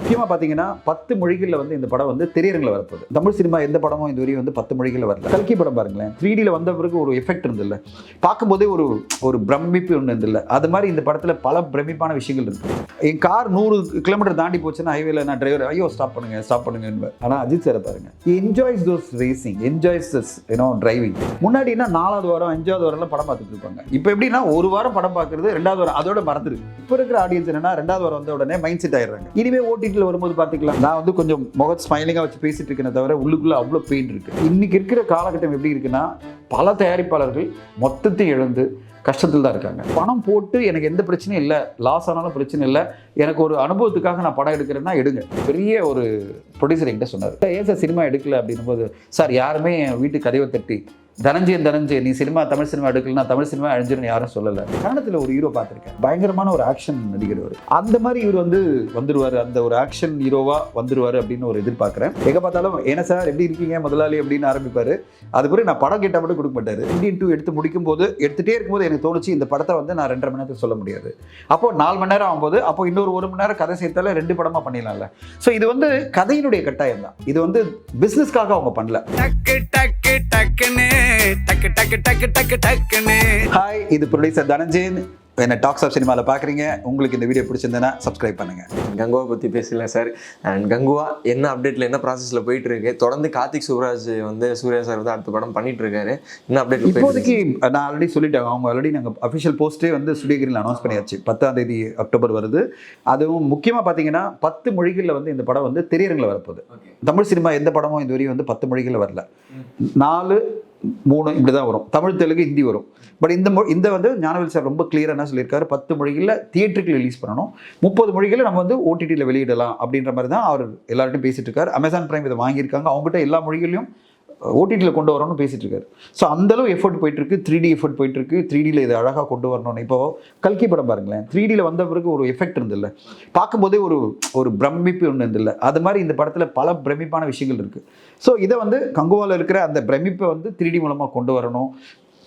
முக்கியமாக பார்த்தீங்கன்னா பத்து மொழிகளில் வந்து இந்த படம் வந்து திரையரங்கில் வரப்போகுது. தமிழ் சினிமா எந்த படமும் இது வரையும் வந்து பத்து மொழிகளில் வரல. கல்கி படம் பாருங்களேன். த்ரீ டியில் வந்த பிறகு ஒரு எஃபெக்ட் இருந்தில்ல பார்க்கும்போதே ஒரு ஒரு பிரமிப்பு ஒன்று இருந்தில்ல அது மாதிரி இந்த படத்தில் பல பிரமிப்பான விஷயங்கள் இருக்கு. என் கார் நூறு கிலோமீட்டர் தாண்டி போச்சுன்னா ஹைவேல நான் டிரைவர் ஐயோ ஸ்டாப் பண்ணுங்க ஸ்டாப் பண்ணுங்க ஆனால் அஜித் சார் பாருங்க. Enjoys those racing enjoys this you know driving முன்னாடினா நாலாவது வாரம் அஞ்சாவது வாரம்லாம் படம் பார்த்துட்டு இருப்பாங்க. இப்போ எப்படின்னா ஒரு வாரம் படம் பார்க்குறது ரெண்டாவது வாரம் அதோட மறந்துருக்கு இப்போ இருக்கிற ஆடியன்ஸ் என்னன்னா ரெண்டாவது வாரம் வந்த உடனே மைண்ட் செட் ஆயிடுறாங்க. இனிமே வீட்டில் வரும்போது பார்த்துக்கலாம் நான் வந்து கொஞ்சம் முக ஸ்மைலிங்காக வச்சு பேசிட்டு இருக்கேனே தவிர உள்ளுக்குள்ளே அவ்வளோ பெயின் இருக்குது இன்னைக்கு இருக்கிற காலகட்டம் எப்படி இருக்குன்னா பல தயாரிப்பாளர்கள் மொத்தத்தை இழந்து கஷ்டத்தில் தான் இருக்காங்க. பணம் போட்டு எனக்கு எந்த பிரச்சனையும் இல்லை லாஸ் ஆனாலும் பிரச்சனை இல்லை எனக்கு ஒரு அனுபவத்துக்காக நான் படம் எடுக்கிறேன்னா எடுங்க. பெரிய ஒரு ப்ரொடியூசர் என்கிட்ட சொன்னார். ஏன் சார் சினிமா எடுக்கல அப்படின்னும் போது சார் யாருமே என் வீட்டு கதவை தட்டி தனஞ்சயன் தனஞ்சயன் நீ சினிமா தமிழ் சினிமா எடுக்கலனா தமிழ் சினிமா அழிஞ்சிருன்னு யாரும் சொல்லலை. கன்னடத்தில் ஒரு ஹீரோ பார்த்துருக்கேன். பயங்கரமான ஒரு ஆக்ஷன் நடிகர் அவர் அந்த மாதிரி இவர் வந்து வந்துருவார். அந்த ஒரு ஆக்ஷன் ஹீரோவா வந்துருவார் அப்படின்னு ஒரு எதிர்பார்க்குறேன். எங்கே பார்த்தாலும் என்ன சார் எப்படி இருக்கீங்க? முதலாளி அப்படின்னு ஆரம்பிப்பார். அது பிறகு நான் படம் கேட்டால் மட்டும் கொடுக்க மாட்டார். இந்தியன் டூ எடுத்து முடிக்கும் போது எடுத்துகிட்டே இருக்கும்போது எனக்கு தோணுச்சு இந்த படத்தை வந்து நான் ரெண்டரை மணி நேரத்துக்கு சொல்ல முடியாது. அப்போ நாலு மணி நேரம் ஆகும்போது அப்போ இன்னொரு ஒரு மணி நேரம் கதை சேர்த்தால ரெண்டு படமாக பண்ணிடலாம்ல. ஸோ இது வந்து கதையினுடைய கட்டாயம் தான். இது வந்து பிஸ்னஸ்க்காக அவங்க பண்ணல. டக்கு டக்கு டக்குன்னு டக்கு டக்கு டக்கு டக்கு டக்குன்னு. ஹாய் இது ப்ரொடியூசர் தனஞ்சயன் என்ன டாக்ஸ் ஆஃப் சினிமாவில் பார்க்குறீங்க உங்களுக்கு இந்த வீடியோ பிடிச்சிருந்தேன்னா சப்ஸ்கிரைப் பண்ணுங்கள் கங்குவா பற்றி பேசலாம் சார் அண்ட் கங்குவா என்ன அப்டேட்டில் என்ன ப்ராசஸில் போயிட்டு இருக்கு தொடர்ந்து கார்த்திக் சுப்ராஜ் வந்து சூர்யா சார் வந்து அடுத்த படம் பண்ணிட்டு இருக்காரு என்ன அப்டேட் இப்போதைக்கு நான் ஆல்ரெடி சொல்லிட்டேன். அவங்க ஆல்ரெடி நாங்கள் அஃபிஷியல் போஸ்ட்டே வந்து ஸ்டுடியோகிரில் அனௌன்ஸ் பண்ணியாச்சு. பத்தாம் தேதி அக்டோபர் வருது. அதுவும் முக்கியமாக பார்த்தீங்கன்னா பத்து மொழிகளில் வந்து இந்த படம் வந்து திரையரங்கில் வரப்போகுது. தமிழ் சினிமா எந்த படமும் இது வரையும் வந்து பத்து மொழிகளில் வரல. நாலு மூணு இப்படி தான் வரும். தமிழ் தெலுங்கு ஹிந்தி வரும். பட் இந்த மொழி இந்த வந்து ஞானவேல் சார் ரொம்ப கிளியராக என்ன சொல்லியிருக்காரு? பத்து மொழிகளில் தியேட்டருக்கு ரிலீஸ் பண்ணணும். முப்பது மொழிகளில் நம்ம வந்து ஓடிடியில் வெளியிடலாம் அப்படின்ற மாதிரி தான் அவர் எல்லார்ட்டையும் பேசிட்டு இருக்காரு. அமேசான் பிரைம் இதை வாங்கியிருக்காங்க. அவங்ககிட்ட எல்லா மொழிகளையும் ஓடிடியில் கொண்டு வரணும்னு பேசிட்டு இருக்காரு. ஸோ அந்தளவு எஃபர்ட் போயிட்டுருக்கு த்ரீ டி எஃபர்ட் போயிட்டுருக்கு த்ரீ டியில் இதை அழகாக கொண்டு வரணும்னு. இப்போ கல்கி படம் பாருங்களேன். த்ரீ டியில் வந்த பிறகு ஒரு எஃபெக்ட் இருந்தில்ல பார்க்கும்போதே ஒரு ஒரு பிரமிப்பு ஒன்று இருந்தில்ல அது மாதிரி இந்த படத்தில் பல பிரமிப்பான விஷயங்கள் இருக்குது ஸோ இதை வந்து கங்குவாவில் இருக்கிற அந்த பிரமிப்பை வந்து த்ரீ டி மூலமாக கொண்டு வரணும்.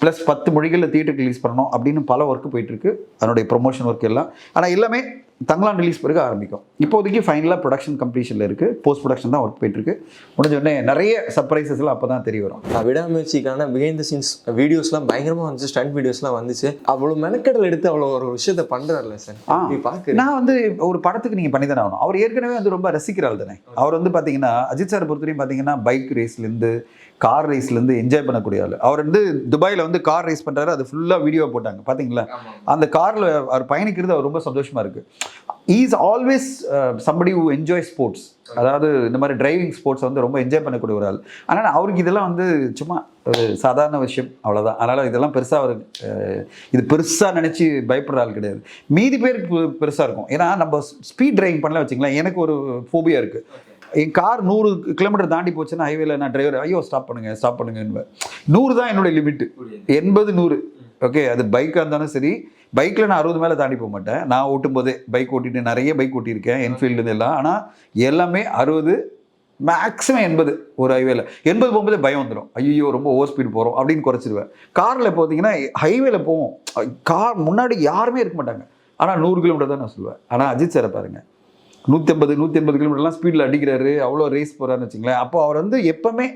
ப்ளஸ் பத்து மொழிகளில் தியேட்டருக்கு ரிலீஸ் பண்ணணும் அப்படின்னு பல ஒர்க்கு போயிட்டுருக்கு. அதனுடைய ப்ரொமோஷன் ஒர்க் எல்லாம். ஆனால் எல்லாமே தங்களான் ரிலீஸ் பிறகு ஆரம்பிக்கும். இப்போதைக்கு ஃபைனலாக ப்ரொடக்ஷன் கம்ப்ளீஷனில் இருக்குது போஸ்ட் ப்ரொடக்ஷன் தான் ஒர்க் போயிட்டுருக்கு முடிஞ்ச உடனே நிறைய சர்ப்ரைசஸ் எல்லாம் அப்போ தான் தெரிய வரும். விடாமுயற்சிக்கான பிஹைண்ட் த சீன்ஸ் வீடியோஸ்லாம் பயங்கரமாக வந்துச்சு ஸ்டண்ட் வீடியோஸ்லாம் வந்துச்சு. அவ்வளோ மெனக்கடல் எடுத்து அவ்வளோ ஒரு விஷயத்த பண்ணுறாருல சார். ஆ. பார்க்க நான் வந்து ஒரு படத்துக்கு நீங்கள் பண்ணி தானே ஆகணும். அவர் ஏற்கனவே வந்து ரொம்ப ரசிக்கிற ஆள் தானே. அவர் வந்து பார்த்தீங்கன்னா அஜித் சார் பொறுத்தவரையும் பார்த்தீங்கன்னா பைக் ரேஸ்லேருந்து கார் ரேஸ்லேருந்து என்ஜாய் பண்ணக்கூடிய ஆள். அவர் வந்து துபாயில் வந்து கார் ரேஸ் பண்ணுறாரு அது ஃபுல்லாக வீடியோ போட்டாங்க. பார்த்தீங்களா அந்த காரில் அவர் பயணிக்கிறது அவர் ரொம்ப சந்தோஷமாக இருக்குது is always somebody who enjoy sports அதாவது இந்த மாதிரி டிரைவிங் ஸ்போர்ட்ஸ் வந்து ரொம்ப என்ஜாய் பண்ணக்கூடிய ஒரு ஆள். ஆனால் அவருக்கு இதெல்லாம் வந்து சும்மா ஒரு சாதாரண விஷயம் அவ்வளோதான் அதனால் இதெல்லாம் பெருசாக அவர் இது பெருசாக நினச்சி பயப்படுற ஆள் கிடையாது. மீதி பேருக்கு பெருசாக இருக்கும். ஏன்னா நம்ம ஸ்பீட் டிரைவிங் பண்ணல வச்சுங்களேன் எனக்கு ஒரு ஃபோபியா இருக்குது என் கார் நூறு கிலோமீட்டர் தாண்டி போச்சுன்னா ஹைவேல நான் டிரைவர் ஐயோ ஸ்டாப் பண்ணுங்க ஸ்டாப் பண்ணுங்க நூறு தான் என்னுடைய லிமிட்டு எண்பது நூறு. ஓகே அது பைக்காக இருந்தாலும் சரி பைக்கில் நான் அறுபது மேலே தாண்டி போக மாட்டேன். நான் ஓட்டும் போதே பைக் ஓட்டிட்டு நிறைய பைக் ஓட்டியிருக்கேன் என்ஃபீல்டு எல்லாம். ஆனால் எல்லாமே அறுபது மேக்ஸிமம் எண்பது ஒரு ஹைவேல எண்பது போகும்போது பயம் வந்துடும் ஐயோ ரொம்ப ஓவர் ஸ்பீட் போகிறோம் அப்படின்னு குறைச்சிடுவேன் காரில் பார்த்தீங்கன்னா ஹைவேல போவோம். கார் முன்னாடி யாருமே இருக்க மாட்டாங்க. ஆனால் நூறு கிலோமீட்டர் தான் நான் சொல்லுவேன். ஆனால் அஜித் சாரை நூற்றி ஐம்பது நூற்றி எண்பது கிலோமீட்டர்லாம் ஸ்பீடில் அடிக்கிறாரு அவ்வளோ ரேஸ் போகிறாருன்னு வச்சுங்களேன் அப்போ அவர் வந்து எப்பவுமே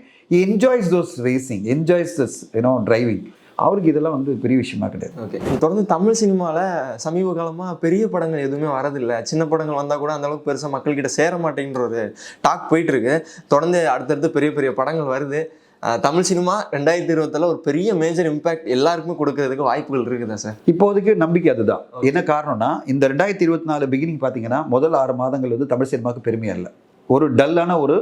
enjoys those racing enjoys those you know driving அவருக்கு இதெல்லாம் வந்து பெரிய விஷயமா கிடையாது. ஓகே. தொடர்ந்து தமிழ் சினிமாவில் சமீப காலமாக பெரிய படங்கள் எதுவுமே வரதில்லை. சின்ன படங்கள் வந்தால் கூட அந்தளவுக்கு பெருசாக மக்கள்கிட்ட சேர மாட்டேங்கிற ஒரு டாக் போயிட்டுருக்கு தொடர்ந்து அடுத்தடுத்து பெரிய பெரிய படங்கள் வருது. தமிழ் சினிமா ரெண்டாயிரத்தி இருபத்தில் ஒரு பெரிய மேஜர் இம்பாக்ட் எல்லாருக்குமே கொடுக்கறதுக்கு வாய்ப்புகள் இருக்குதா சார் இப்போதைக்கு நம்பிக்கை அதுதான். என்ன காரணம்னா இந்த ரெண்டாயிரத்தி இருபத்தி நாலு பிகினிங் பார்த்தீங்கன்னா முதல் ஆறு மாதங்கள் வந்து தமிழ் சினிமாவுக்கு பெருமையா இல்லை ஒரு டல்லான ஒரு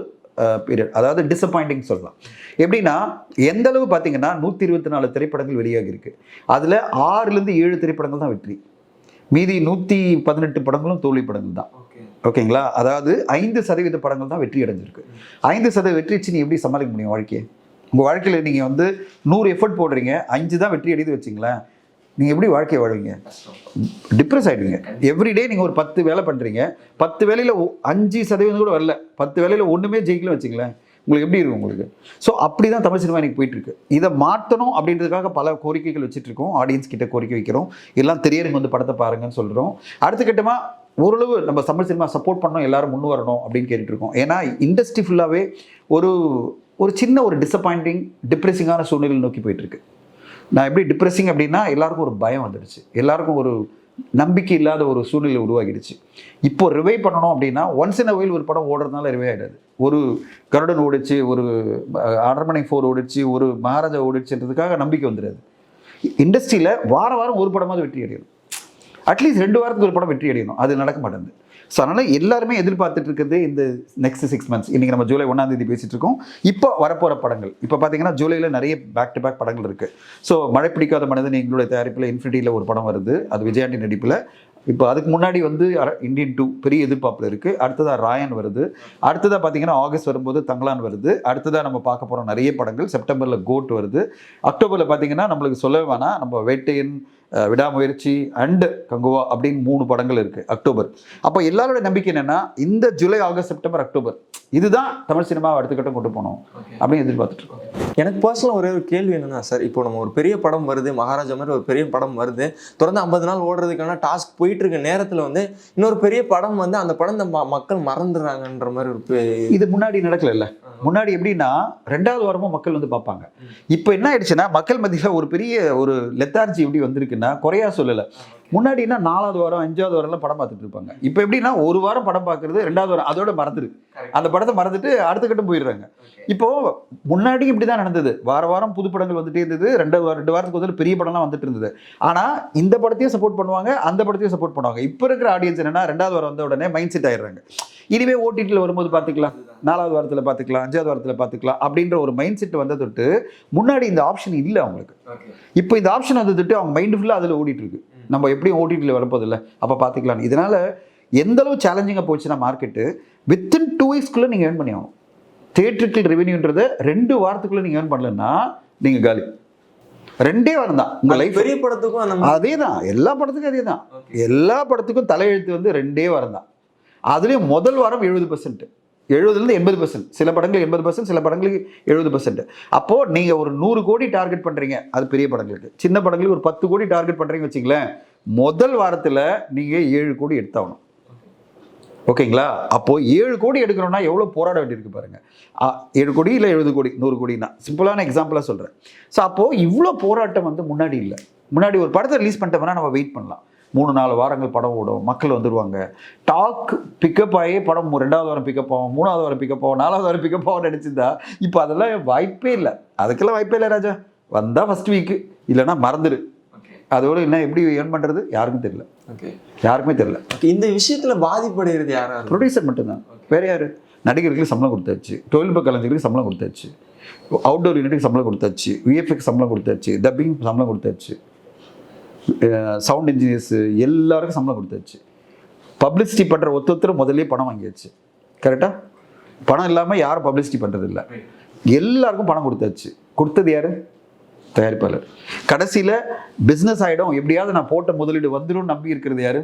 பீரியட் அதாவது டிசப்பாயிண்டிங் சொல்லலாம். எப்படின்னா எந்த அளவு பார்த்தீங்கன்னா நூற்றி இருபத்தி நாலு திரைப்படங்கள் வெளியாகி இருக்கு. அதில் ஆறுலேருந்து ஏழு திரைப்படங்கள் தான் வெற்றி. மீதி நூற்றி பதினெட்டு படங்களும் தோல்வி படங்கள் தான். ஓகேங்களா? அதாவது ஐந்து சதவீத படங்கள் தான் வெற்றி அடைஞ்சிருக்கு. ஐந்து சதவீத வெற்றிச்சு நீ எப்படி சமாளிக்க முடியும் வாழ்க்கையை? உங்கள் வாழ்க்கையில் நீங்கள் வந்து நூறு எஃபர்ட் போடுறீங்க அஞ்சு தான் வெற்றி அடித்து வச்சிங்களேன். நீங்கள் எப்படி வாழ்க்கையை வாழ்வீங்க? டிப்ரெஸ் ஆகிடுவீங்க எவ்ரிடே நீங்கள் ஒரு பத்து வேலை பண்ணுறீங்க பத்து வேலையில் அஞ்சு சதவீதம் கூட வரல. பத்து வேலையில் ஒன்றுமே ஜெயிக்கல வச்சுங்களேன். உங்களுக்கு எப்படி இருக்கும் உங்களுக்கு? ஸோ அப்படி தான் தமிழ் சினிமா இன்னைக்கு போயிட்டுருக்கு. இதை மாற்றணும் அப்படின்றதுக்காக பல கோரிக்கைகள் வச்சுட்ருக்கோம் ஆடியன்ஸ் கிட்ட கோரிக்கை வைக்கிறோம். எல்லாம் தெரியறவங்க வந்து படத்தை பாருங்கன்னு சொல்கிறோம் அடுத்த கட்டமாக ஓரளவு நம்ம தமிழ் சினிமா சப்போர்ட் பண்ணோம் எல்லாரும் முன் வரணும் அப்படின்னு கேட்டுட்ருக்கோம் ஏன்னா இண்டஸ்ட்ரி ஃபுல்லாகவே ஒரு ஒரு சின்ன ஒரு டிசப்பாயிண்டிங் டிப்ரெசிங்கான சூழ்நிலை நோக்கி போயிட்டுருக்கு. நான் எப்படி டிப்ரெசிங் அப்படின்னா எல்லாருக்கும் ஒரு பயம் வந்துடுச்சு. எல்லாருக்கும் ஒரு நம்பிக்கை இல்லாத ஒரு சூழ்நிலை உருவாகிடுச்சு. இப்போ ரிவை பண்ணணும் அப்படின்னா ஒன்ஸ் இன் வயல் ஒரு படம் ஓடுறதுனால ரிவை ஆகிடாது ஒரு கருடன் ஓடிச்சு ஒரு அரண்மனை ஃபோர் ஓடிச்சு ஒரு மகாராஜா ஓடிச்சுன்றதுக்காக நம்பிக்கை வந்துடாது. இண்டஸ்ட்ரியில் வார வாரம் ஒரு படமாவது வெற்றி அடையணும். அட்லீஸ்ட் ரெண்டு வாரத்துக்கு ஒரு படம் வெற்றி அடையணும். அது நடக்க மாட்டேங்குது. ஸோ அதனால் எல்லாருமே எதிர்பார்த்துட்டு இருக்கிறது இந்த நெக்ஸ்ட் சிக்ஸ் மந்த்ஸ் இன்றைக்கி நம்ம ஜூலை ஒன்றாம் தேதி பேசிகிட்டு இருக்கோம். இப்போ வரப்போகிற படங்கள். இப்போ பார்த்தீங்கன்னா ஜூலையில் நிறைய பேக் டு பேக் படங்கள் இருக்குது ஸோ மழை பிடிக்காத மனிதன் எங்களுடைய தயாரிப்பில் இன்ஃபினிட்டியில் ஒரு படம் வருது. அது விஜயாண்டி நடிப்பில். இப்போ அதுக்கு முன்னாடி வந்து இந்தியன் டூ பெரிய எதிர்பார்ப்பில் இருக்குது அடுத்ததாக ராயன் வருது. அடுத்ததாக பார்த்தீங்கன்னா ஆகஸ்ட் வரும்போது தங்கலான் வருது. அடுத்ததாக நம்ம பார்க்க போகிறோம் நிறைய படங்கள். செப்டம்பரில் கோட் வருது. அக்டோபரில் பார்த்தீங்கன்னா நம்மளுக்கு சொல்லவே வேணாம். நம்ம வேட்டையின் விடாமுயற்சி அண்ட் கங்குவா அப்படின்னு மூணு படங்கள் இருக்குது அக்டோபர். அப்போ எல்லாரோட நம்பிக்கை என்னென்னா இந்த ஜூலை ஆகஸ்ட் செப்டம்பர் அக்டோபர். இதுதான் தமிழ் சினிமாவை அடுத்த கட்டம் கொண்டு போகணும் அப்படின்னு எதிர்பார்த்துட்டு இருக்கோம். எனக்கு பர்சனலாக ஒரே ஒரு கேள்வி என்னன்னா சார் இப்போ நம்ம ஒரு பெரிய படம் வருது மகாராஜா மாதிரி ஒரு பெரிய படம் வருது தொடர்ந்து ஐம்பது நாள் ஓடுறதுக்கான டாஸ்க் போயிட்டு இருக்க நேரத்தில் வந்து இன்னொரு பெரிய படம் வந்து அந்த படம் இந்த ம- மக்கள் மறந்துடுறாங்கன்ற மாதிரி ஒரு இது முன்னாடி நடக்கல முன்னாடி எப்படின்னா ரெண்டாவது வாரமும் மக்கள் வந்து பார்ப்பாங்க. இப்போ என்ன ஆயிடுச்சுன்னா மக்கள் மத்தியில் ஒரு பெரிய ஒரு லெத்தார்ஜி எப்படி வந்திருக்குன்னா குறையா சொல்லலை. முன்னாடினா நாலாவது வாரம் அஞ்சாவது வாரம்லாம் படம் பார்த்துட்டு இருப்பாங்க. இப்போ எப்படின்னா ஒரு வாரம் படம் பார்க்கறது ரெண்டாவது வாரம் அதோட மறந்துரு. அந்த படத்தை மறந்துட்டு அடுத்த கட்டம் போயிடுறாங்க. இப்போ முன்னாடி இப்படி தான் நடந்தது. வார வாரம் புது படங்கள் வந்துட்டே இருந்தது. ரெண்டு வாரம் ரெண்டு வாரத்துக்கு வந்து பெரிய படம்லாம் வந்துட்டு இருந்தது. ஆனால் இந்த படத்தையும் சப்போர்ட் பண்ணுவாங்க அந்த படத்தையும் சப்போர்ட் பண்ணுவாங்க. இப்போ இருக்கிற ஆடியன்ஸ் என்னன்னா ரெண்டாவது வாரம் வந்த உடனே மைண்ட் செட் ஆயிடுறாங்க. இனிமே ஓடிடியில் வரும்போது பார்த்துக்கலாம். நாலாவது வாரத்தில் பார்த்துக்கலாம் அஞ்சாவது வாரத்தில் பார்த்துக்கலாம் அப்படின்ற ஒரு மைண்ட் செட் வந்த தொட்டு முன்னாடி இந்த ஆப்ஷன் இல்லை அவங்களுக்கு. இப்போ இந்த ஆப்ஷன் வந்து தொட்டு அவங்க மைண்டு ஃபுல்லாக அதில் ஓடிட்டு இருக்கு நம்ம எப்படியும் ஓடிடியில் வரப்போதில்லை அப்போ பார்த்துக்கலாம். இதனால எந்த அளவு சேலஞ்சிங்காக போச்சுன்னா மார்க்கெட்டு வித்தின் டூ வீக்ஸ்க்குள்ளே நீங்கள் ஏர்ன் பண்ணி ஆகணும் தேட்டருக்கு ரெவென்யூன்றதை ரெண்டு வாரத்துக்குள்ளே நீங்கள் ஏர்ன் பண்ணலன்னா நீங்கள் காலி. ரெண்டே வாரம் தான் உங்கள் லைஃப் பெரிய படத்துக்கும் அதே தான் எல்லா படத்துக்கும் அதே தான் எல்லா படத்துக்கும் தலையெழுத்து வந்து ரெண்டே வாரம் தான். அதுலேயும் முதல் வாரம் எழுபது பர்சன்ட் எழுபதுலேருந்து எண்பது பர்சன்ட் சில படங்கள் எண்பது பர்சன்ட் சில படங்களுக்கு எழுபது பர்சன்ட் அப்போது நீங்கள் ஒரு நூறு கோடி டார்கெட் பண்ணுறீங்க அது பெரிய படங்களுக்கு. சின்ன படங்களுக்கு ஒரு பத்து கோடி டார்கெட் பண்ணுறீங்க வச்சிங்களேன் முதல் வாரத்தில் நீங்கள் ஏழு கோடி எடுத்தாகணும். ஓகேங்களா? அப்போது ஏழு கோடி எடுக்கணும்னா எவ்வளோ போராட வேண்டியிருக்கு பாருங்கள் ஏழு கோடி இல்லை எழுபது கோடி நூறு கோடினா சிம்பிளான எக்ஸாம்பிளாக சொல்கிறேன் ஸோ அப்போது இவ்வளோ போராட்டம் வந்து முன்னாடி இல்லை. முன்னாடி ஒரு படத்தை ரிலீஸ் பண்ணிட்டோம்னா நம்ம வெயிட் பண்ணலாம். மூணு நாலு வாரங்கள் படம் ஓடும். மக்கள் வந்துடுவாங்க டாக் பிக்கப் ஆகி படம் ரெண்டாவது வாரம் பிக்கப் ஆகும். மூணாவது வாரம் பிக்கப் ஆகும். நாலாவது வாரம் பிக்கப் ஆகும் நினச்சிருந்தா இப்போ அதெல்லாம் வாய்ப்பே இல்லை. அதுக்கெல்லாம் வாய்ப்பே இல்லை ராஜா. வந்தால் ஃபஸ்ட் வீக்கு இல்லைன்னா மறந்துடு அதோட என்ன எப்படி ஏர்ன் பண்ணுறது யாருக்கும் தெரியல. Okay. யாருக்குமே தெரியல. இந்த விஷயத்துல பாதிப்படைகிறது யாரா? ப்ரொடியூசர் மட்டும்தான். வேற யாரு? நடிகர்களுக்கு சம்பளம் கொடுத்தாச்சு. தொழில்நுட்ப கலைஞர்களுக்கு சம்பளம் கொடுத்தாச்சு. அவுட்டோர் யூனிட்டுக்கு சம்பளம் கொடுத்தாச்சு. விஎஃப்எக்ஸ் சம்பளம் கொடுத்தாச்சு. டப்பிங் சம்பளம் கொடுத்தாச்சு. சவுண்ட் இன்ஜினியர்ஸ் எல்லாருக்கும் சம்பளம் கொடுத்தாச்சு. பப்ளிசிட்டி பண்ணுற ஒருத்தர் முதல்ல பணம் வாங்கியாச்சு. கரெக்டாக பணம் இல்லாமல் யாரும் பப்ளிசிட்டி பண்ணுறது இல்லை எல்லாருக்கும் பணம் கொடுத்தாச்சு. கொடுத்தது யார்? தயாரிப்பாளர். கடைசியில் பிஸ்னஸ் ஆகிடும் எப்படியாவது நான் போட்ட முதலீடு வந்துடும் நம்பி இருக்கிறது யார்?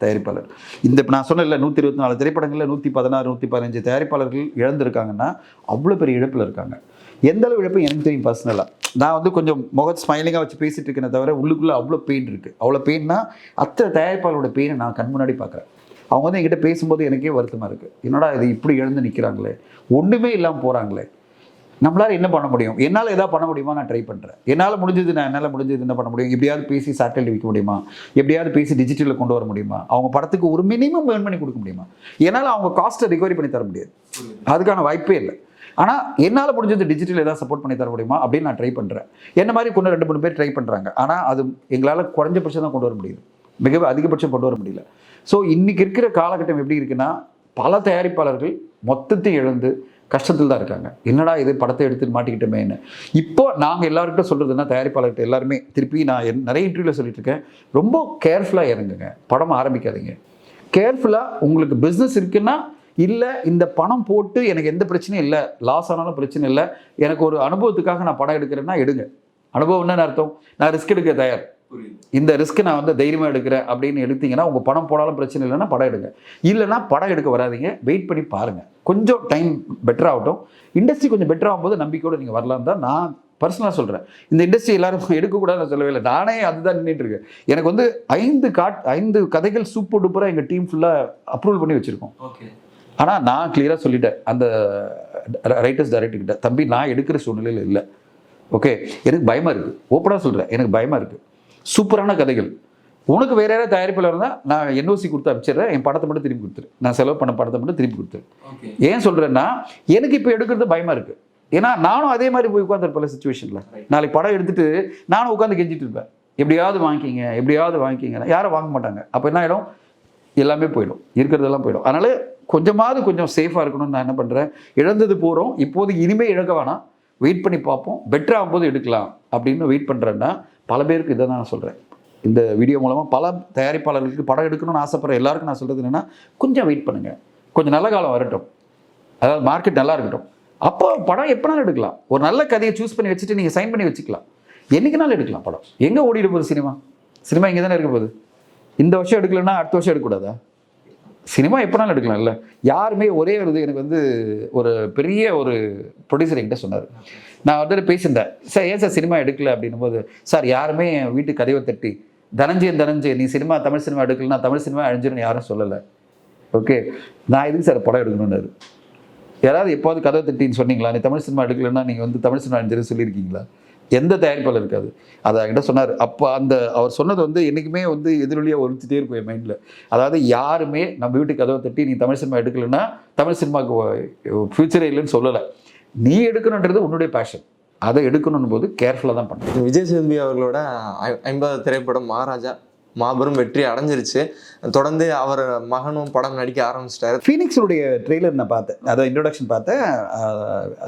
தயாரிப்பாளர். இந்த இப்போ நான் சொன்னேன்ல நூற்றி இருபத்தி நாலு திரைப்படங்களில் நூற்றி பதினாறு நூற்றி பதினஞ்சு தயாரிப்பாளர்கள் இழந்திருக்காங்கன்னா அவ்வளோ பெரிய இழப்பில் இருக்காங்க. எந்த அளவு இழப்பு? எனக்கு தெரியும் பர்சனலாக நான் வந்து கொஞ்சம் முக ஸ்மைலிங்காக வச்சு பேசிட்டு இருக்கேனே தவிர உள்ளுக்குள்ளே அவ்வளோ பெயின் இருக்குது அவ்வளோ பெயின்னா அத்தனை தயாரிப்பாளரோட பெயினை நான் கண் முன்னாடி பார்க்குறேன். அவங்க வந்து என்கிட்ட பேசும்போது எனக்கே வருத்தமாக இருக்குது என்னடா இது இப்படி இழந்து நிற்கிறாங்களே ஒன்றுமே இல்லாமல் போகிறாங்களே நம்மளால என்ன பண்ண முடியும்? என்னால் எதாவது பண்ண முடியுமா? நான் ட்ரை பண்ணுறேன் என்னால் முடிஞ்சது நான் என்னால் முடிஞ்சது என்ன பண்ண முடியும்? எப்படியாவது பேசி சேட்டலைட் விற்க முடியுமா? எப்படியாவது பேசி டிஜிட்டலில் கொண்டு வர முடியுமா? அவங்க படத்துக்கு ஒரு மினிமம் ஏர்ன் பண்ணி கொடுக்க முடியுமா? என்னால் அவங்க காஸ்ட்டை ரிகவரி பண்ணி தர முடியாது. அதுக்கான வாய்ப்பே இல்லை. ஆனால் என்னால் முடிஞ்சது டிஜிட்டல் ஏதாவது சப்போர்ட் பண்ணி தர முடியுமா? அப்படின்னு நான் ட்ரை பண்ணுறேன் என்ன மாதிரி கொண்டு ரெண்டு மூணு பேர் ட்ரை பண்ணுறாங்க ஆனால் அது எங்களால் குறைஞ்சபட்சம் தான் கொண்டு வர முடியுது. மிக அதிகபட்சம் கொண்டு வர முடியல. ஸோ இன்றைக்கி இருக்கிற காலகட்டம் எப்படி இருக்குன்னா பல தயாரிப்பாளர்கள் மொத்தத்தையும் இழந்து கஷ்டத்தில் தான் இருக்காங்க. என்னடா இது படத்தை எடுத்து மாட்டிக்கிட்டோமேன்னு. இப்போ நாங்கள் எல்லாருக்கிட்ட சொல்கிறதுனா தயாரிப்பாளர்கிட்ட எல்லாருமே திருப்பி நான் என் நிறைய இன்டர்வியூவில் சொல்லிட்டு இருக்கேன் ரொம்ப கேர்ஃபுல்லாக இறங்குங்க. படம் ஆரம்பிக்காதீங்க. கேர்ஃபுல்லாக உங்களுக்கு பிஸ்னஸ் இருக்குன்னா இல்லை இந்த பணம் போட்டு எனக்கு எந்த பிரச்சனையும் இல்லை லாஸ் ஆனாலும் பிரச்சனை இல்லை எனக்கு ஒரு அனுபவத்துக்காக நான் படம் எடுக்கிறேன்னா எடுங்க. அனுபவம் என்னன்னு அர்த்தம்? நான் ரிஸ்க் எடுக்க தயார். இந்த ரிஸ்க் நான் வந்து தைரியமாக எடுக்கிறேன் அப்படின்னு எடுத்தீங்கன்னா உங்கள் பணம் போனாலும் பிரச்சனை இல்லைன்னா படம் எடுங்க. இல்லைன்னா படம் எடுக்க வராதீங்க வெயிட் பண்ணி பாருங்கள் கொஞ்சம் டைம் பெட்டர் ஆகட்டும். இண்டஸ்ட்ரி கொஞ்சம் பெட்டர் ஆகும்போது நம்பிக்கையோடு நீங்கள் வரலாம் தான் நான் பர்சனலாக சொல்கிறேன் இந்த இண்டஸ்ட்ரி எல்லாரும் எடுக்கக்கூடாதுன்னு சொல்லவே இல்லை. நானே அதுதான் நின்றுட்டு இருக்கேன். எனக்கு வந்து ஐந்து காட் ஐந்து கதைகள் சூப்பர் டூப்பராக எங்கள் டீம் ஃபுல்லாக அப்ரூவல் பண்ணி வச்சுருக்கோம். ஓகே ஆனால் நான் கிளியராக சொல்லிட்டேன். அந்த ரைட்டர்ஸ் டைரக்டர்கிட்ட தம்பி நான் எடுக்கிற சூழ்நிலையில் இல்லை. ஓகே எனக்கு பயமாக இருக்குது ஓப்பனாக சொல்கிறேன் எனக்கு பயமாக இருக்குது சூப்பரான கதைகள். உனக்கு வேற யாராவது தயாரிப்பில் இருந்தால் நான் என்ஓசி கொடுத்து அனுப்பிச்சிடுறேன் என் படத்தை மட்டும் திருப்பி கொடுத்துரு. நான் செலவு பண்ண படத்தை மட்டும் திருப்பி கொடுத்துரு. ஏன் சொல்கிறேன்னா எனக்கு இப்போ எடுக்கிறது பயமாக இருக்குது ஏன்னா நானும் அதே மாதிரி போய் உட்காந்துருப்பேன் சுச்சுவேஷனில் நாளைக்கு படம் எடுத்துட்டு நானும் உட்காந்து கெஞ்சிட்டு இருப்பேன். எப்படியாவது வாங்கிக்கிங்க எப்படியாவது வாங்கிக்கிங்க யாரும் வாங்க மாட்டாங்க. அப்போ என்ன ஆகிடும் எல்லாமே போயிடும். இருக்கிறதெல்லாம் போயிடும். அதனால கொஞ்சமாவது கொஞ்சம் சேஃபாக இருக்கணும்னு நான் என்ன பண்ணுறேன் இழந்தது போகிறோம் இப்போது இனிமேல் இழக்க வேணாம். வெயிட் பண்ணி பார்ப்போம். பெட்டர் ஆகும்போது எடுக்கலாம் அப்படின்னு வெயிட் பண்ணுறேன்னா பல பேருக்கு இதை தான் நான் சொல்கிறேன் இந்த வீடியோ மூலமாக பல தயாரிப்பாளர்களுக்கு படம் எடுக்கணும்னு ஆசைப்படுற எல்லாருக்கும் நான் சொல்கிறது என்னென்னா கொஞ்சம் வெயிட் பண்ணுங்கள் கொஞ்சம் நல்ல காலம் வரட்டும். அதாவது மார்க்கெட் நல்லா இருக்கட்டும். அப்போ படம் எப்போனாலும் எடுக்கலாம். ஒரு நல்ல கதையை சூஸ் பண்ணி வச்சுட்டு நீங்கள் சைன் பண்ணி வச்சுக்கலாம். என்றைக்குனாலும் எடுக்கலாம் படம். எங்கே ஓடிட்டு போகுது சினிமா? சினிமா இங்கே தானே இருக்க போகுது. இந்த வருஷம் எடுக்கலைன்னா அடுத்த வருஷம் எடுக்கக்கூடாதா? சினிமா எப்போனாலும் எடுக்கலாம்ல. யாருமே ஒரே ஒரு இது எனக்கு வந்து ஒரு பெரிய ஒரு ப்ரொடியூசர் என்கிட்ட சொன்னார். நான் வந்து பேசியிருந்தேன். சார் ஏன் சார் சினிமா எடுக்கல? அப்படின்னும் போது சார் யாருமே என் வீட்டு கதவை தட்டி தனஞ்சயன் தனஞ்சயன் நீ சினிமா தமிழ் சினிமா எடுக்கலன்னா தமிழ் சினிமா அழிஞ்சிருன்னு யாரும் சொல்லலை. ஓகே நான் எதுக்கு சார் படம் எடுக்கணும்னாரு? யாராவது எப்போது கதவை தட்டின்னு சொன்னீங்களா? நீ தமிழ் சினிமா எடுக்கலன்னா நீங்கள் வந்து தமிழ் சினிமா அழிஞ்சிருன்னு சொல்லியிருக்கீங்களா? எந்த தயாரிப்பாளர் இருக்காது. அதை என்கிட்ட சொன்னார். அப்போ அந்த அவர் சொன்னது வந்து என்றைக்குமே வந்து எதிரொலியாக ஒழிச்சிட்டே இருக்கும் என் மைண்டில் அதாவது யாருமே நம்ம வீட்டுக்கு கதவை தட்டி நீ தமிழ் சினிமா எடுக்கலைன்னா தமிழ் சினிமாவுக்கு ஃப்யூச்சரே இல்லைன்னு சொல்லலை. நீ எடுக்கணுன்றது உன்னுடைய பேஷன் அதை எடுக்கணும் போது கேர்ஃபுல்லாக தான் பண்ணுறேன் விஜய் சேதுபி அவர்களோட ஐ- ஐம்பதாவது திரைப்படம் மகாராஜா மாபெரும் வெற்றி அடைஞ்சிருச்சு. தொடர்ந்து அவர் மகனும் படம் நடிக்க ஆரம்பிச்சிட்டாரு. ஃபீனிக்ஸுடைய ட்ரெய்லர் நான் பார்த்தேன். அதை இன்ட்ரோடக்ஷன் பார்த்தேன்.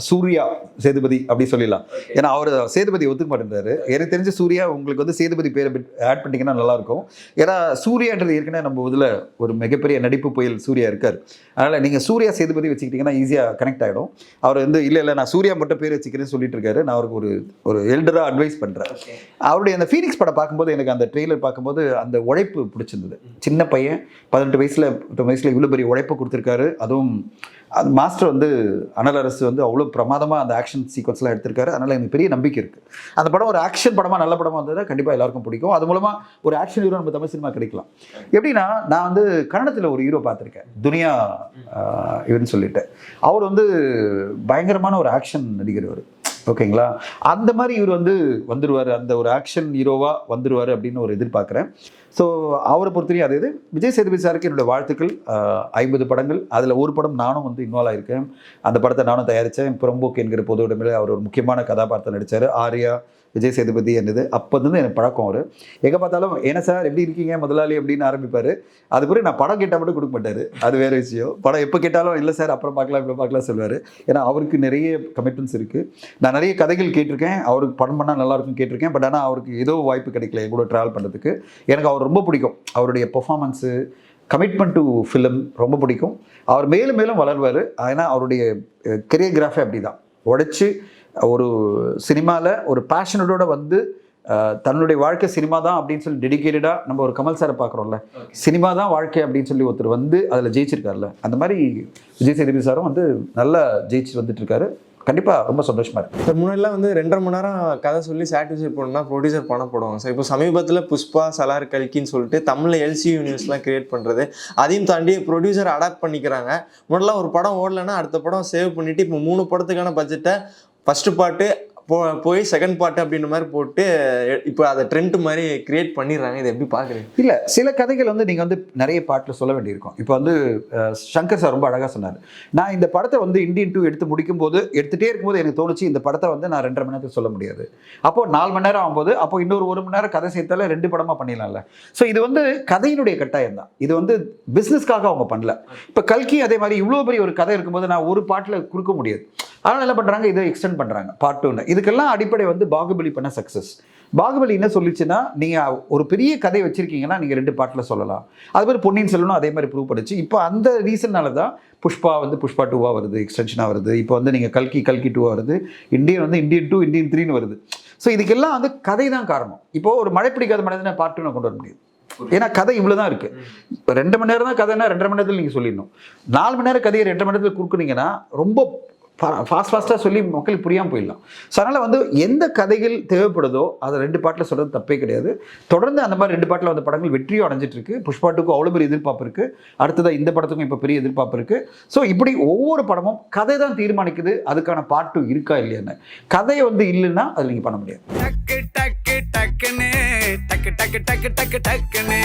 சூர்யா சேதுபதி அப்படி சொல்லிடலாம். ஏன்னா அவர் சேதுபதி ஒத்துக்க மாட்டேன்றாரு. எனக்கு தெரிஞ்ச சூர்யா உங்களுக்கு வந்து சேதுபதி பேரை ஆட் பண்ணிட்டீங்கன்னா நல்லாயிருக்கும். ஏன்னா சூர்யான்றது ஏற்கனவே நம்ம இதில் ஒரு மிகப்பெரிய நடிப்பு புயல் சூர்யா இருக்கார். அதனால் நீங்கள் சூர்யா சேதுபதி வச்சுக்கிட்டிங்கன்னா ஈஸியாக கனெக்ட் ஆகிடும் அவர் வந்து இல்லை இல்லை நான் சூர்யா மட்டும் பேர் வச்சுக்கிறேன்னு சொல்லிட்டு இருக்காரு. நான் அவருக்கு ஒரு ஒரு எல்டராக அட்வைஸ் பண்ணுறேன் அவருடைய அந்த ஃபீனிக்ஸ் படம் பார்க்கும்போது எனக்கு அந்த ட்ரெய்லர் பார்க்கும்போது அந்த உழைப்பு பிடிச்சிருந்தது. சின்ன பையன் பதினெட்டு வயசில் பத்து வயசில் இவ்வளோ பெரிய உழைப்பு கொடுத்துருக்காரு. அதுவும் அந்த மாஸ்டர் வந்து அனல் அரசு வந்து அவ்வளோ பிரமாதமாக அந்த ஆக்ஷன் சீக்வன்ஸ்லாம் எடுத்திருக்காரு. அதனால் எனக்கு பெரிய நம்பிக்கை இருக்குது அந்த படம் ஒரு ஆக்ஷன் படமாக நல்ல படமாக வந்ததுன்னா கண்டிப்பாக எல்லாருக்கும் பிடிக்கும். அது மூலமாக ஒரு ஆக்ஷன் ஹீரோ நம்ம தமிழ் சினிமா கிடைக்கலாம். எப்படின்னா நான் வந்து கன்னடத்தில் ஒரு ஹீரோ பார்த்துருக்கேன். துனியா ஆஹ், இவர்னு சொல்லிட்டு. அவர் வந்து பயங்கரமான ஒரு ஆக்ஷன் நடிகர் அவர் ஓகேங்களா? அந்த மாதிரி இவர் வந்து வந்துடுவார் அந்த ஒரு ஆக்ஷன் ஹீரோவாக வந்துடுவார் அப்படின்னு ஒரு எதிர்பார்க்குறேன். ஸோ அவரை பொறுத்தவரையும் அது இது விஜய் சேதுபதி சாருக்கு என்னோட வாழ்த்துக்கள். ஐம்பது படங்கள். அதில் ஒரு படம் நானும் வந்து இன்வால்வ் ஆகியிருக்கேன் அந்த படத்தை நானும் தயாரித்தேன் புறம்போக்கு என்கிற பொது உடம்பில் அவர் ஒரு முக்கியமான கதாபாத்திரம் நடித்தார் ஆர்யா விஜய் சேதுபதி என்னது? அப்போ வந்து எனக்கு பழக்கம் அவர். எங்கே பார்த்தாலும் என்ன சார் எப்படி இருக்கீங்க? முதலாளி அப்படின்னு ஆரம்பிப்பார். அது பிறகு நான் படம் கேட்டால் மட்டும் கொடுக்க மாட்டார். அது வேறு விஷயம். படம் எப்போ கேட்டாலும் இல்லை சார் அப்புறம் பார்க்கலாம் இப்போ பார்க்கலாம் சொல்லுவார். ஏன்னா அவருக்கு நிறைய கமிட்மெண்ட்ஸ் இருக்குது நான் நிறைய கதைகள் கேட்டிருக்கேன். அவருக்கு படம் பண்ணால் நல்லாயிருக்கும் கேட்டிருக்கேன். பட் ஆனால் அவருக்கு ஏதோ வாய்ப்பு கிடைக்கல என் கூட ட்ராவல் பண்ணுறதுக்கு எனக்கு அவர் ரொம்ப பிடிக்கும். அவருடைய பெர்ஃபார்மன்ஸு கமிட்மெண்ட் டு ஃபிலிம் ரொம்ப பிடிக்கும். அவர் மேலும் மேலும் வளர்வார். ஏன்னா அவருடைய கெரியோகிராஃபி அப்படி தான் உழைச்சி ஒரு சினிமாவில் ஒரு பேஷனட்டோட வந்து தன்னுடைய வாழ்க்கை சினிமா தான் அப்படின்னு சொல்லி டெடிக்கேட்டடாக நம்ம ஒரு கமல் சாரை பார்க்குறோம்ல. சினிமா தான் வாழ்க்கை அப்படின்னு சொல்லி ஒருத்தர் வந்து அதில் ஜெயிச்சிருக்காருல்ல அந்த மாதிரி விஜய் சேதுபதி சாரும் வந்து நல்லா ஜெயிச்சு வந்துட்டு இருக்காரு. கண்டிப்பாக ரொம்ப சந்தோஷமா இருக்கு. சார் முன்னாடிலாம் வந்து ரெண்டரை மணி நேரம் கதை சொல்லி சாட்டிஸ்ஃபை பண்ணா ப்ரொடியூசர் பணம் போடுவாங்க. சார் இப்போ சமீபத்தில் புஷ்பா சலார் கல்கின்னு சொல்லிட்டு தமிழில் எல்சி யூனிவர்ஸ்லாம் கிரியேட் பண்ணுறது அதையும் தாண்டி ப்ரொடியூசர் அடாப்ட் பண்ணிக்கிறாங்க. முன்னாடிலாம் ஒரு படம் ஓடலைன்னா அடுத்த படம் சேவ் பண்ணிட்டு இப்போ மூணு படத்துக்கான பட்ஜெட்டை ஃபஸ்ட்டு பாட்டு போ போய் செகண்ட் பாட்டு அப்படின்ற மாதிரி போட்டு இப்போ அதை ட்ரெண்ட் மாதிரி கிரியேட் பண்ணிடுறாங்க. இதை எப்படி பார்க்குறீங்க? இல்லை சில கதைகள் வந்து நீங்கள் வந்து நிறைய பாட்டில் சொல்ல வேண்டியிருக்கும். இப்போ வந்து சங்கர் சார் ரொம்ப அழகாக சொன்னார். நான் இந்த படத்தை வந்து இண்டியன் டூ எடுத்து முடிக்கும்போது எடுத்துகிட்டே இருக்கும்போது எனக்கு தோணுச்சு இந்த படத்தை வந்து நான் ரெண்டரை மணி நேரத்துக்கு சொல்ல முடியாது. அப்போ நாலு மணி நேரம் ஆகும்போது அப்போ இன்னொரு ஒரு மணி நேரம் கதை சேர்த்தால ரெண்டு படமாக பண்ணிடலாம்ல. ஸோ இது வந்து கதையினுடைய கட்டாயம் தான். இது வந்து பிஸ்னஸ்க்காக அவங்க பண்ணல. இப்போ கல்கி அதே மாதிரி இவ்வளோ பெரிய ஒரு கதை இருக்கும்போது நான் ஒரு பாட்டில் கொடுக்க முடியாது. அதனால் என்ன பண்ணுறாங்க இதை எக்ஸ்டெண்ட் பண்ணுறாங்க பார்ட் டூன்னு இதுக்கெல்லாம் அடிப்படை வந்து பாகுபலி பண்ண சக்ஸஸ் பாகுபலி என்ன சொல்லிச்சுன்னா நீங்கள் ஒரு பெரிய கதை வச்சுருக்கீங்கன்னா நீங்கள் ரெண்டு பாட்டில் சொல்லலாம். அது மாதிரி பொன்னியின் செல்வனும் அதே மாதிரி ப்ரூவ் பண்ணிச்சு. இப்போ அந்த ரீசன்னால தான் புஷ்பா வந்து புஷ்பா டூவாக வருது எக்ஸ்டென்ஷனாக வருது. இப்போ வந்து நீங்கள் கல்கி கல்கி டூவாக வருது. இந்தியன் வந்து இந்தியன் டூ இந்தியன் த்ரீன்னு வருது. ஸோ இதுக்கெல்லாம் வந்து கதை தான் காரணம். இப்போ ஒரு மழை பிடிக்காத மனிதனை பார்ட் டூ கொண்டு வர முடியாது. ஏன்னா கதை இவ்வளோ தான் இருக்குது இப்போ ரெண்டு மணி நேரம் தான் கதைன்னா ரெண்டரை மணி நேரத்தில் நீங்கள் சொல்லிடணும். நாலு மணி நேரம் கதையை ரெண்டரை மணி நேரத்தில் கொடுக்குறீங்கன்னா ரொம்ப ஃபாஸ்ட் ஃபாஸ்ட்டாக சொல்லி மக்கள் புரியாமல் போயிடலாம். ஸோ அதனால் வந்து எந்த கதைகள் தேவைப்படுதோ அதை ரெண்டு பாட்டில் சொல்கிறது தப்பே கிடையாது. தொடர்ந்து அந்த மாதிரி ரெண்டு பாட்டில் வந்த படங்கள் வெற்றியும் அடைஞ்சிட்ருக்கு. புஷ்பாட்டுக்கும் அவ்வளோ பெரிய எதிர்பார்ப்பு இருக்குது அடுத்ததாக இந்த படத்துக்கும் இப்போ பெரிய எதிர்பார்ப்பு இருக்குது ஸோ இப்படி ஒவ்வொரு படமும் கதை தான் தீர்மானிக்குது. அதுக்கான பாட்டு இருக்கா இல்லையான்னு. கதை வந்து இல்லைன்னா அதில் நீங்கள் பண்ண முடியாது. டக்கு டக்கு டக்குன்னு. டக்கு டக்கு டக்கு டக்கு டக்குன்னு.